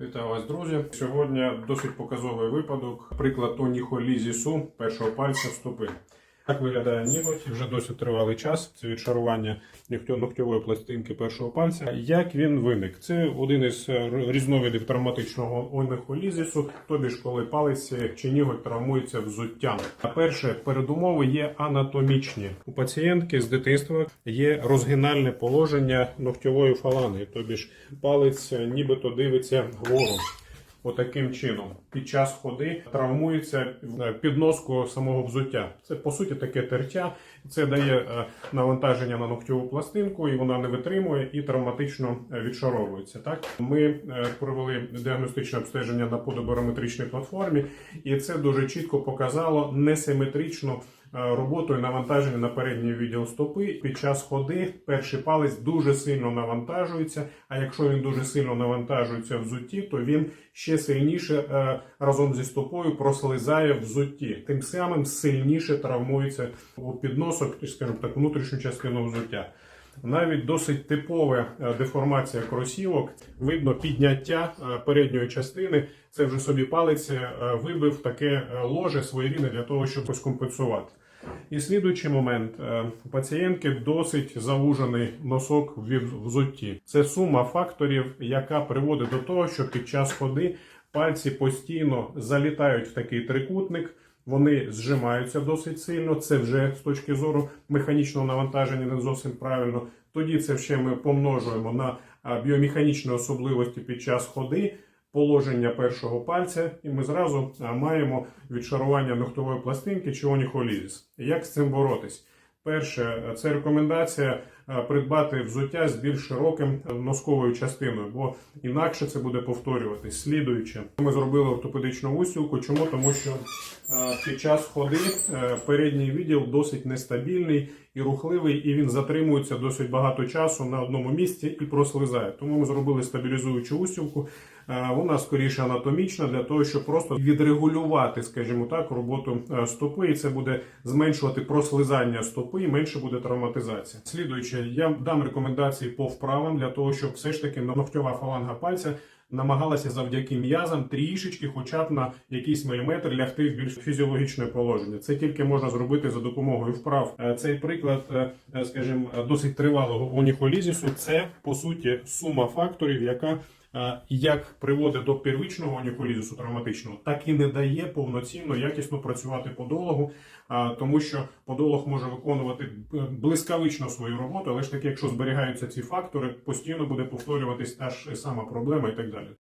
Вітаю вас, друзі. Сьогодні досить показовий випадок. Приклад тоніхолізісу першого пальця в стопи. Так виглядає ніготь вже досить тривалий час. Це відшарування ногтєвої пластинки першого пальця. Як він виник? Це один із е, різновидів травматичного оніхолізісу, тобі ж коли палець чи ніготь травмується взуттям. А перше передумови є анатомічні. У пацієнтки з дитинства є розгинальне положення ногтєвої фаланги, тобі ж палець е, нібито дивиться вгору. Отаким чином під час ходи травмується е, підноску самого взуття. Це по суті таке тертя. Це дає е, навантаження на ногтєву пластинку, і вона не витримує і травматично е, відшаровується. Так ми провели діагностичне обстеження на подобарометричній платформі, і це дуже чітко показало несиметричну е, роботу і навантаження на передній відділ стопи. Під час ходи перший палець дуже сильно навантажується. А якщо він дуже сильно навантажується в зутті, то він ще сильніше е, разом зі стопою прослизає в взутті. Тим самим сильніше травмується у підносок, скажімо так, внутрішню частину взуття. Навіть досить типова е, деформація кросівок, видно підняття е, передньої частини. Це вже собі палець е, вибив таке ложе своєрідне для того, щоб ось компенсувати. І слідуючий момент у пацієнтки досить завужений носок в взутті. Це сума факторів, яка приводить до того, що під час ходи пальці постійно залітають в такий трикутник. Вони зжимаються досить сильно. Це вже з точки зору механічного навантаження не зовсім правильно. Тоді це ще ми помножуємо на біомеханічні особливості під час ходи, положення першого пальця, і ми зразу маємо відшарування ногтової пластинки чи оніхолізіс. Як з цим боротись? Перше, це рекомендація придбати взуття з більш широким е, носковою частиною, бо інакше це буде повторюватись. Слідуюче, ми зробили ортопедичну устілку. Чому? Тому що е, під час ходи е, передній відділ досить нестабільний і рухливий, і він затримується досить багато часу на одному місці і прослизає. Тому ми зробили стабілізуючу устілку. Е, Вона скоріше анатомічна для того, щоб просто відрегулювати, скажімо так, роботу е, стопи, і це буде зменшувати прослизання стопи, і менше буде травматизація. Слідуюче, я дам рекомендації по вправам для того, щоб все ж таки ногтьова фаланга пальця намагалася завдяки м'язам трішечки, хоча б на якийсь міліметр лягти в більш фізіологічне положення. Це тільки можна зробити за допомогою вправ. Е, Цей приклад, е, е, скажімо, досить тривалого оніхолізісу. Це по суті сума факторів, яка як приводить до первичного оніхолізису травматичного, так і не дає повноцінно якісно працювати подологу, тому що подолог може виконувати е, блискавично свою роботу, але ж таки, якщо зберігаються ці фактори, постійно буде повторюватись та ж сама проблема і так далі.